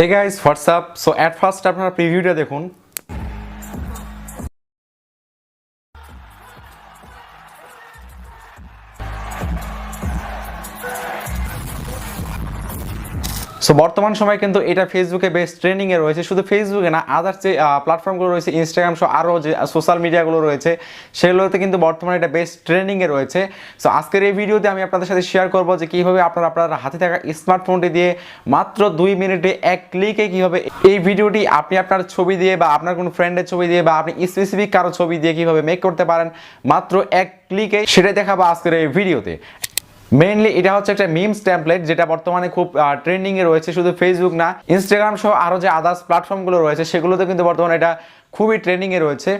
Hey guys WhatsApp so at first আপনারা প্রিভিউটা দেখুন। বর্তমান সময় কিন্তু এটা ফেসবুকে বেশ ট্রেন্ডিংয়ে রয়েছে। শুধু ফেসবুকে না আদার যে প্ল্যাটফর্মগুলো রয়েছে ইনস্টাগ্রাম সহ আরও যে সোশ্যাল মিডিয়াগুলো রয়েছে, সেগুলোতে কিন্তু বর্তমানে এটা বেশ ট্রেন্ডিংয়ে রয়েছে। সো আজকের এই ভিডিওতে আমি আপনাদের সাথে শেয়ার করব যে কীভাবে আপনারা আপনার হাতে থাকা স্মার্টফোনটি দিয়ে মাত্র দুই মিনিটে এক ক্লিকে কীভাবে এই ভিডিওটি আপনি আপনার ছবি দিয়ে বা আপনার কোনো ফ্রেন্ডের ছবি দিয়ে বা আপনি স্পেসিফিক কারও ছবি দিয়ে কীভাবে মেক করতে পারেন, মাত্র এক ক্লিকে সেটাই দেখাবো আজকের এই ভিডিওতে মেইনলি এটা হচ্ছে একটা মিমস টেমপ্লেট যেটা বর্তমানে খুব ট্রেন্ডিং এ রয়েছে, শুধু ফেসবুক না ইনস্টাগ্রাম সহ আরও যে আদার্স প্ল্যাটফর্মগুলো রয়েছে, সেগুলোতে কিন্তু বর্তমানে এটা খুবই ট্রেন্ডিং এ রয়েছে।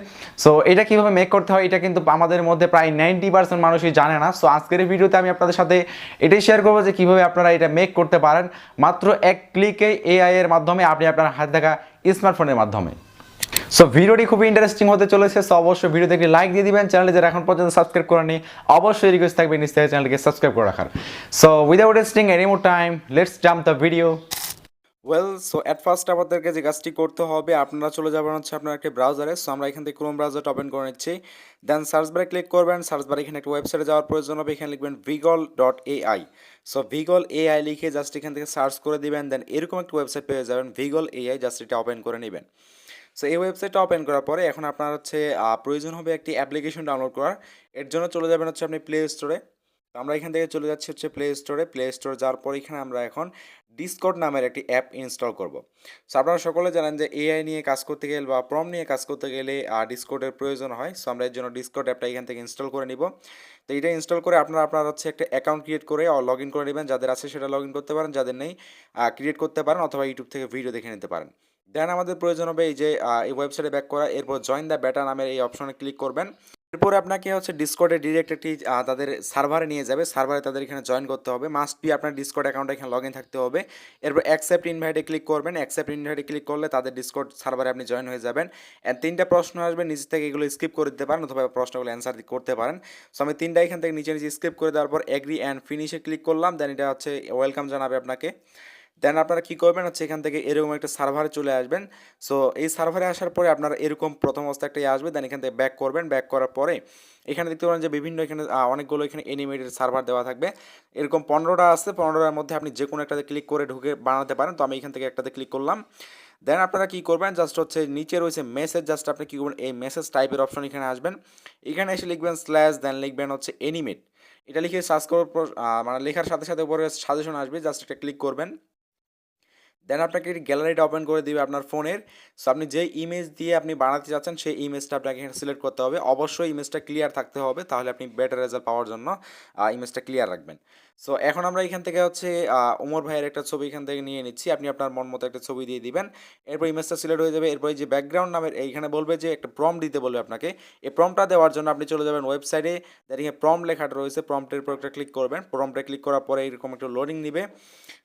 সো এটা কীভাবে মেক করতে হয়, এটা কিন্তু আমাদের মধ্যে প্রায় নাইনটি পার্সেন্ট মানুষই জানে না। সো আজকের ভিডিওতে আমি আপনাদের সাথে এটাই শেয়ার করব যে কীভাবে আপনারা এটা মেক করতে পারেন। মাত্র এক ক্লিকে এআই এর মাধ্যমে আপনি আপনার হাতে থাকা স্মার্টফোনের মাধ্যমে। সো ভিডিওটি খুবই ইন্টারেস্টিং হতে চলেছে সো অবশ্যই ভিডিওতে একটি লাইক দিয়ে দিবেন। চ্যানেলে যারা এখন পর্যন্ত সাবস্ক্রাইব করেনি অবশ্যই রিকোয়েস্ট থাকবে নিশ্চয়ই চ্যানেলকে সাবস্ক্রাইব করে রাখার। So without wasting any more time let's jump the video well so at first আমাদেরকে যে কাজটি করতে হবে, আপনারা চলে যাবেন হচ্ছে আপনার একটি ব্রাউজারে সো আমরা এখান থেকে ক্রোম ব্রাউজারটা ওপেন করে নিচ্ছি। দেন সার্চ বারে ক্লিক করবেন সার্চ বারে এখানে একটা ওয়েবসাইটে যাওয়ার প্রয়োজন হবে, এখানে লিখবেন Viggle dot AI so Viggle AI লিখে জাস্ট এখান থেকে সার্চ করে দিবেন দেন এরকম একটা ওয়েবসাইট পেয়ে যাবেন ভিগল এআই জাস্ট এটা ওপেন করে নেবেন। সো এই ওয়েবসাইটটা ওপেন করার পরে এখন আপনার হচ্ছে প্রয়োজন হবে একটি অ্যাপ্লিকেশন ডাউনলোড করার। এর জন্য চলে যাবেন হচ্ছে আপনি প্লে স্টোরে তো আমরা এখান থেকে চলে যাচ্ছি হচ্ছে প্লে স্টোরে প্লে স্টোর যাওয়ার পর এখানে আমরা এখন ডিসকর্ড নামের একটি অ্যাপ ইনস্টল করব। সো আপনারা সকলে জানেন যে এআই নিয়ে কাজ করতে গেলে বা প্রম নিয়ে কাজ করতে গেলে ডিসকর্ডের প্রয়োজন হয়। সো আমরা এর জন্য ডিসকর্ড অ্যাপটা এখান থেকে ইনস্টল করে নিব। তো এটা ইনস্টল করে আপনারা আপনার হচ্ছে একটা অ্যাকাউন্ট ক্রিয়েট করে লগ ইন করে নেবেন। যাদের আছে সেটা লগ ইন করতে পারেন, যাদের নেই ক্রিয়েট করতে পারেন অথবা ইউটিউব থেকে ভিডিও দেখে নিতে পারেন। দেন আমাদের প্রয়োজন হবে এই যে এই ওয়েবসাইটে ব্যাক করা। এরপর জয়েন দ্য বেটা নামের এই অপশনে ক্লিক করবেন। এরপর আপনাকে হচ্ছে ডিসকর্ডে ডিরেক্ট একটি তাদের সার্ভারে নিয়ে যাবে। সার্ভারে তাদের এখানে জয়েন করতে হবে। মাস্ট বি আপনার ডিসকর্ড অ্যাকাউন্টে এখানে লগ ইন থাকতে হবে। এরপর অ্যাকসেপ্ট ইনভাইটে ক্লিক করবেন। অ্যাকসেপ্ট ইনভাইটে ক্লিক করলে তাদের ডিসকর্ড সার্ভারে আপনি জয়েন হয়ে যাবেন। তিনটা প্রশ্ন আসবে। নিচে থেকে এগুলো স্কিপ করে দিতে পারেন অথবা প্রশ্নগুলো অ্যান্সার করতে পারেন। সো আমি তিনটা এখান থেকে নিচে নিচে স্কিপ করে দেওয়ার পর এগ্রি অ্যান্ড ফিনিশে ক্লিক করলাম। দেন এটা হচ্ছে ওয়েলকাম জানাবে আপনাকে। দেন আপনারা কী করবেন? হচ্ছে এখান থেকে এরকম একটা সার্ভারে চলে আসবেন। সো এই সার্ভারে আসার পরে আপনারা এরকম প্রথম অবস্থা একটা আসবে। দেন এখান থেকে ব্যাক করবেন। ব্যাক করার পরে এখানে দেখতে পারেন যে বিভিন্ন এখানে অনেকগুলো এখানে এনিমেটেড সার্ভার দেওয়া থাকবে। এরকম পনেরোটা আছে পনেরোটার মধ্যে আপনি যে কোনো একটাতে ক্লিক করে ঢুকে বানাতে পারেন। তো আমি এখান থেকে একটাতে ক্লিক করলাম। দেন আপনারা কী করবেন? জাস্ট হচ্ছে নিচে রয়েছে মেসেজ জাস্ট আপনি কী করবেন? এই মেসেজ টাইপের অপশন এখানে আসবেন। এখানে এসে লিখবেন স্ল্যাশ দেন লিখবেন হচ্ছে এনিমেট এটা লিখে সার্চ করার পর মানে লেখার সাথে সাথে উপরে সাজেশন আসবে। জাস্ট একটা ক্লিক করবেন। দেন আপনাকে গ্যালারিটা ওপেন করে দিবে আপনার ফোনের সো আপনি যে ইমেজ দিয়ে আপনি বানাতে চাচ্ছেন, সেই ইমেজটা আপনাকে এখানে সিলেক্ট করতে হবে। অবশ্যই ইমেজটা ক্লিয়ার থাকতে হবে, তাহলে আপনি বেটার রেজাল্ট পাওয়ার জন্য ইমেজটা ক্লিয়ার রাখবেন। সো এখন আমরা এখান থেকে হচ্ছে ওমর ভাইয়ের একটা ছবি এখান থেকে নিয়ে নিচ্ছি। আপনি আপনার মন মতো একটা ছবি দিয়ে দিবেন। এরপর ইমেজটা সিলেক্ট হয়ে যাবে। এরপর যে ব্যাকগ্রাউন্ড নামের এইখানে বলবে যে, একটা প্রম দিতে বলবে আপনাকে। এই প্রমটা দেওয়ার জন্য আপনি চলে যাবেন ওয়েবসাইটে এখানে প্রম লেখাটা রয়েছে। প্রমটের উপর একটা ক্লিক করবেন। প্রমটে ক্লিক করার পরে এরকম একটা লোডিং নিবে।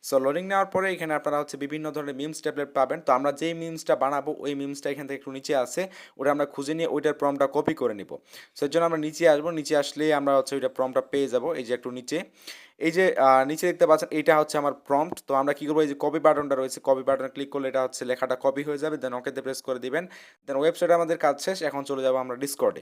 সো লোডিং নেওয়ার পরে এখানে আপনারা হচ্ছে বিভিন্ন ধরনের মিমস ট্যাবলেট পাবেন। তো আমরা যেই মিমসটা বানাবো, ওই মিমসটা এখান থেকে একটু নিচে আছে। ওটা আমরা খুঁজে নিয়ে ওইটার প্রমটা কপি করে নিব। সো এর জন্য আমরা নিচে আসব। নিচে আসলে আমরা হচ্ছে ওইটা প্রমটা পেয়ে যাব। এই যে একটু নিচে। এই যে নিচে দেখতে পাচ্ছেন, এইটা হচ্ছে আমার প্রম্পট তো আমরা কী করব, এই যে কপি বাটনটা রয়েছে কপি বাটনে ক্লিক করলে এটা হচ্ছে লেখাটা কপি হয়ে যাবে দেন ওকেতে প্রেস করে দিবেন। দেন ওয়েবসাইটে আমাদের কাজ শেষ, এখন চলে যাব আমরা ডিসকর্ডে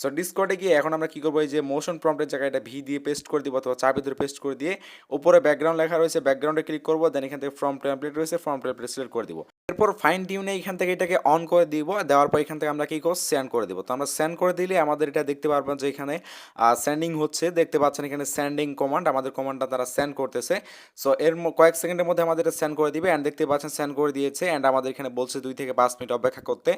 সো ডিসকর্ডে গিয়ে এখন আমরা কী করব, এই যে মোশন প্রম্পটের জায়গায় এটা ভি দিয়ে পেস্ট করে দিব অথবা চাপে ধরে পেস্ট করে দিয়ে, উপরে ব্যাকগ্রাউন্ড লেখা রয়েছে ব্যাকগ্রাউন্ডে ক্লিক করব দেন এখান থেকে ফর্ম টেমপ্লেট রয়েছে ফর্ম টেমপ্লেট সিলেক্ট করে দিব। এরপর ফাইন টিউনে এখান থেকে এটাকে অন করে দিব, দেওয়ার পর এখান থেকে আমরা কী করব সেন্ড করে দিব। তো আমরা সেন্ড করে দিলে আমাদের এটা দেখতে পারবেন যে এখানে সেন্ডিং হচ্ছে, দেখতে পাচ্ছেন এখানে সেন্ডিং কমান্ড আমাদের কমান্ডটা তারা সেন্ড করতেছে। সো এর কয়েক সেকেন্ডের মধ্যে আমাদের সেন্ড করে দিবে অ্যান্ড দেখতে পাচ্ছেন সেন্ড করে দিয়েছে অ্যান্ড আমাদের এখানে বলছে দুই থেকে পাঁচ মিনিট অপেক্ষা করতে।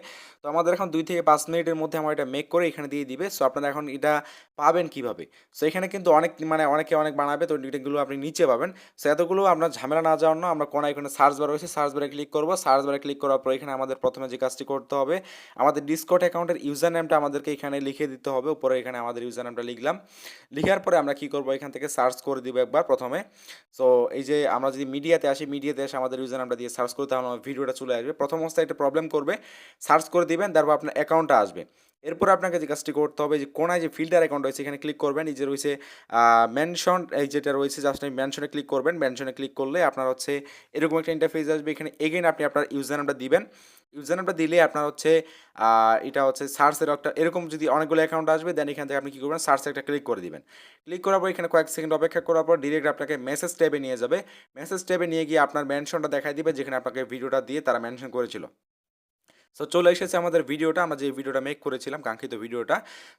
তো আমাদের এখন দুই থেকে পাঁচ মিনিটের মধ্যে আমার এটা মেক করে এখানে দিয়ে দিবে। সো আপনারা এখন এটা পাবেন কীভাবে? সো এখানে কিন্তু অনেক মানে অনেকে অনেক বানাবে, তো এটাগুলো আপনি নিচে পাবেন। সো এতগুলো আপনার ঝামেলা না যাওয়ার আমরা কোনো এখানে সার্চ বার রয়েছে সার্চ বারে ক্লিক করব। সার্চ বারে ক্লিক করার পর এখানে আমাদের প্রথমে যে কাজটি করতে হবে, আমাদের ডিসকট অ্যাকাউন্টের ইউজার নেমটা আমাদেরকে এখানে লিখে দিতে হবে। উপরে এখানে আমাদের ইউজার নেমটা লিখলাম। লিখার পরে আমরা কি করব? এখান থেকে সার্চ করে দিব একবার প্রথমে। সো এই যে আমরা যদি মিডিয়াতে আসি, মিডিয়াতে এসে আমাদের ইউজার নামটা দিয়ে সার্চ করতে তাহলে আমার ভিডিওটা চলে আসবে। প্রথম অবস্থায় একটা প্রবলেম করবে সার্চ করে দিবেন, তারপর আপনার অ্যাকাউন্টটা আসবে। এরপর আপনাকে যে কাজটি করতে হবে, যে কোনায় যে ফিল্টার অ্যাকাউন্ট রয়েছে, এখানে ক্লিক করবেন। এই যে রয়েছে মেনশন এই যেটা রয়েছে জাস্ট আপনি মেনশনে ক্লিক করবেন। মেনশনে ক্লিক করলে আপনার হচ্ছে এরকম একটা ইন্টারফেস আসবে। এখানে এগেন আপনি আপনার ইউজার নামটা দিবেন। ইউজার নামটা দিলে আপনার হচ্ছে এটা হচ্ছে সার্চের একটা, এরকম যদি অনেকগুলো অ্যাকাউন্ট আসবে দেন এখান থেকে আপনি কী করবেন? সার্চে একটা ক্লিক করে দিবেন। ক্লিক করার পর এখানে কয়েক সেকেন্ড অপেক্ষা করার পর ডিরেক্ট আপনাকে মেসেজ ট্যাবে নিয়ে যাবে। মেসেজ ট্যাবে নিয়ে গিয়ে আপনার মেনশনটা দেখাই দিবে, যেখানে আপনাকে ভিডিওটা দিয়ে তারা মেনশন করেছিল। সো চলে এসেছে আমাদের ভিডিওটা। আমরা যে ভিডিওটা মেক করেছিলাম, কাঙ্ক্ষিত ভিডিওটা।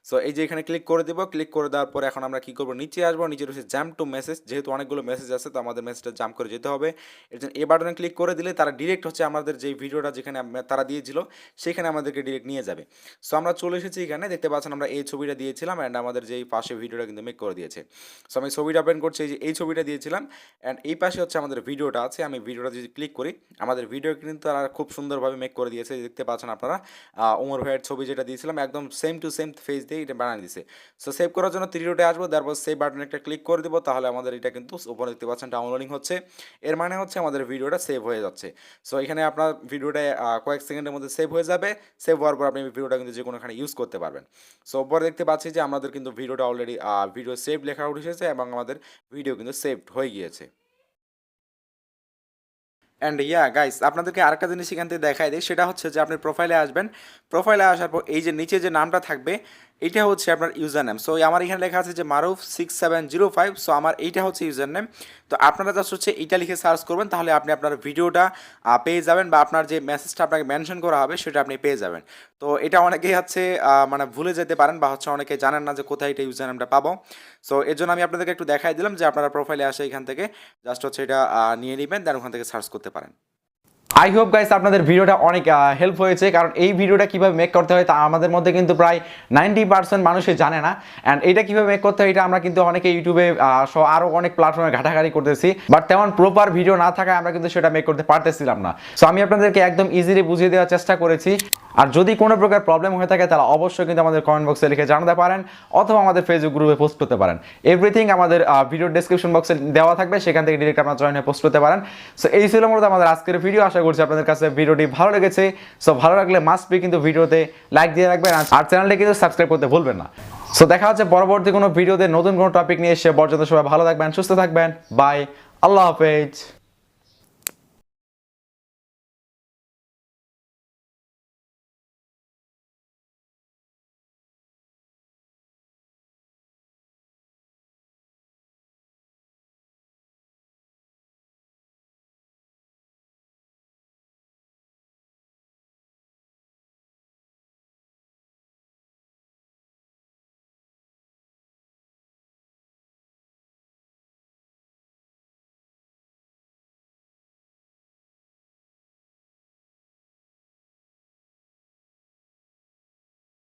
সো এই যে এখানে ক্লিক করে দেবো ক্লিক করে দেওয়ার পর এখন আমরা কী করব? নিচে আসব। নিচে রয়েছে জ্যাম টু মেসেজ যেহেতু অনেকগুলো মেসেজ আছে, তো আমাদের মেসেজটা জাম করে যেতে হবে। এর জন্য এ বাটনে ক্লিক করে দিলে তারা ডিরেক্ট হচ্ছে আমাদের যে ভিডিওটা যেখানে তারা দিয়েছিল, সেখানে আমাদেরকে ডিরেক্ট নিয়ে যাবে। সো আমরা চলে এসেছি এখানে। দেখতে পাচ্ছেন আমরা এই ছবিটা দিয়েছিলাম অ্যান্ড আমাদের যেই পাশে ভিডিওটা কিন্তু মেক করে দিয়েছে। সো আমি ছবিটা ওপেন করছি, এই যে এই ছবিটা দিয়েছিলাম অ্যান্ড এই পাশে হচ্ছে আমাদের ভিডিওটা আছে। আমি ভিডিওটা যদি ক্লিক করি, আমাদের ভিডিও কিন্তু তারা খুব সুন্দরভাবে মেক করে দিয়েছে। দেখতে পাচ্ছেন আপনারা। ওমর ভাইয়ের ছবি যেটা দিয়েছিলাম, একদম সেম টু সেম ফেস দিয়ে এটা বানিয়ে দিয়েছে সো সেভ করার জন্য থ্রি ডোটে আসব, তারপর সেভ বাটনে একটা ক্লিক করে দেবো, তাহলে আমাদের এটা কিন্তু উপরে দেখতে পাচ্ছেন ডাউনলোডিং হচ্ছে। এর মানে হচ্ছে আমাদের ভিডিওটা সেভ হয়ে যাচ্ছে। সো এখানে আপনার ভিডিওটা কয়েক সেকেন্ডের মধ্যে সেভ হয়ে যাবে। সেভ হওয়ার পর আপনি ভিডিওটা কিন্তু যে কোনোখানে ইউজ করতে পারবেন। সো উপরে দেখতে পাচ্ছি যে আমাদের কিন্তু ভিডিওটা অলরেডি ভিডিও সেভ লেখা উঠেছে এবং আমাদের ভিডিও কিন্তু সেভড হয়ে গিয়েছে। অ্যান্ড ইয়া গাইস আপনাদেরকে আরেকটা জিনিস এখান থেকে দেখাই দিই, সেটা হচ্ছে যে আপনি প্রোফাইলে আসবেন। প্রোফাইলে আসার পর এই যে নিচে যে নামটা থাকবে, এটা হচ্ছে আপনার ইউজার নেম সো আমার এখানে লেখা আছে যে Maruf six seven zero five so আমার এইটা হচ্ছে ইউজার নেম তো আপনারা জাস্ট হচ্ছে এইটা লিখে সার্চ করবেন, তাহলে আপনি আপনার ভিডিওটা পেয়ে যাবেন বা আপনার যে মেসেজটা আপনাকে মেনশন করা হবে, সেটা আপনি পেয়ে যাবেন। তো এটা অনেকেই হচ্ছে মানে ভুলে যেতে পারেন বা হচ্ছে অনেকে জানেন না যে কোথায় এটা ইউজার নেমটা পাবো। সো এর জন্য আমি আপনাদেরকে একটু দেখাই দিলাম যে আপনারা প্রোফাইলে আসে এখান থেকে জাস্ট হচ্ছে এটা নিয়ে নেবেন দেন ওখান থেকে সার্চ করতে পারেন। আই হোপ গাইস আপনাদের ভিডিওটা অনেক হেল্প হয়েছে, কারণ এই ভিডিওটা কীভাবে মেক করতে হয় তা আমাদের মধ্যে কিন্তু প্রায় নাইনটি পার্সেন্ট মানুষই জানে না। অ্যান্ড এটা কীভাবে মেক করতে হয় এটা আমরা কিন্তু অনেকে ইউটিউবে সহ আরও অনেক প্ল্যাটফর্মে ঘাটাঘাটি করতেছি। বাট তেমন প্রপার ভিডিও না থাকায় আমরা কিন্তু সেটা মেক করতে পারতেছিলাম না। সো আমি আপনাদেরকে একদম ইজিলি বুঝিয়ে দেওয়ার চেষ্টা করেছি। আর যদি কোনো প্রকার প্রবলেম হয়ে থাকে, তাহলে অবশ্যই কিন্তু আমাদের কমেন্ট বক্সে লিখে জানাতে পারেন, অথবা আমাদের ফেসবুক গ্রুপে পোস্ট করতে পারেন। এভরিথিং আমাদের ভিডিও ডেসক্রিপশন বক্সে দেওয়া থাকবে, সেখান থেকে ডিরেক্ট আপনারা জয়েন হয়ে পোস্ট করতে পারেন। সো এই ছিল মূলত আমাদের আজকের ভিডিও আশা করছি আপনাদের কাছে ভিডিওটি ভালো লেগেছে। সো ভালো লাগলে মাস্ট বি কিন্তু ভিডিওতে লাইক দিয়ে রাখবেন, আর- চ্যানেলটি কিন্তু সাবস্ক্রাইব করতে ভুলবেন না। সো দেখা হচ্ছে পরবর্তী কোনো ভিডিওতে নতুন কোনো টপিক নিয়ে। এসে পর্যন্ত সবাই ভালো থাকবেন, সুস্থ থাকবেন। বাই আল্লাহ হাফেজ।